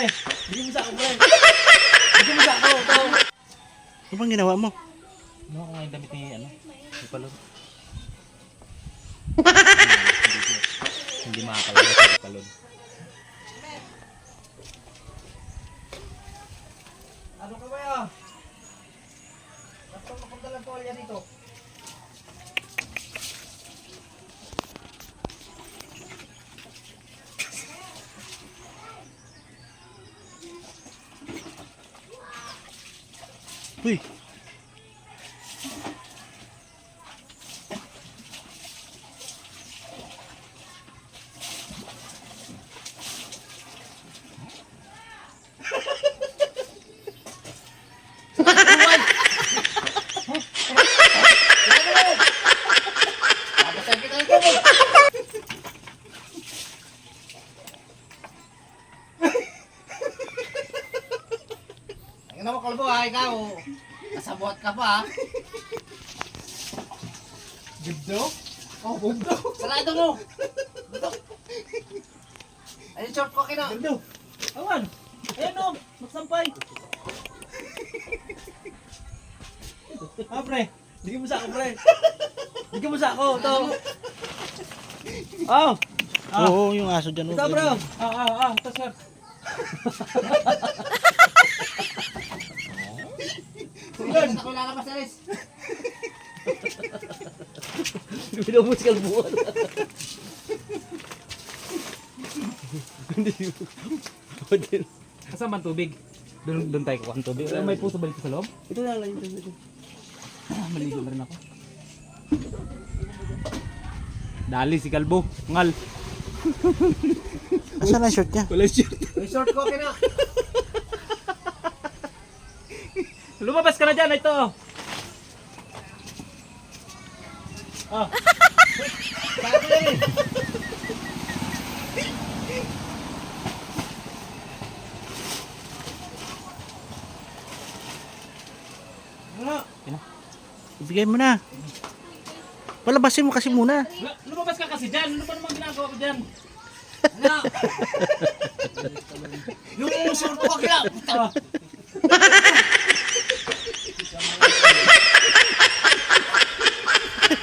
pre. Bigyan mo sa ako, pre. Bigyan mo sa ako. Ito. Ano bang ginawa mo? Ano ako ngayon damit ni, ano? Ni Palon. Hindi makakalala sa ni Palon. Ano ka ba ya? Ba't mapunta lang tuwalya dito? Uy, Ina mo kalbo ha, ikaw. Nasabuhat ka pa. Gabdo? Oh, bugdo. Sarado mo. Bugdo. Ayun, short ko kina. Gabdo? Awan! Ayan o! Magsampay! Ah, pre. Bigyan mo sa ako, pre. Bigyan mo sa ako. Ito. Oh! Ah. oo, yung aso dyan. Ito, oh, bro. ganun. Ah, ah, ah. Ito, sir. Yun. Ako lalabas na rin. Binubos ka buwan. Kasama ang tubig. Doon, doon tayo kukuha ng tubig. May puso balik sa loob? Ito na lang. Ito. Ah, maligo na rin ako. Dali si Kalbo. Ngal. Asan ang short niya? Wala shirt. May short ko kina. Lumabas ka na dyan. Ito. Ah. Ano? Ibigay mo na. Palabasin mo kasi muna. Lu- Lumabas ka kasi dyan. Ano ba naman ginagawa ko dyan? Ano? Yung short ko kina. Ah.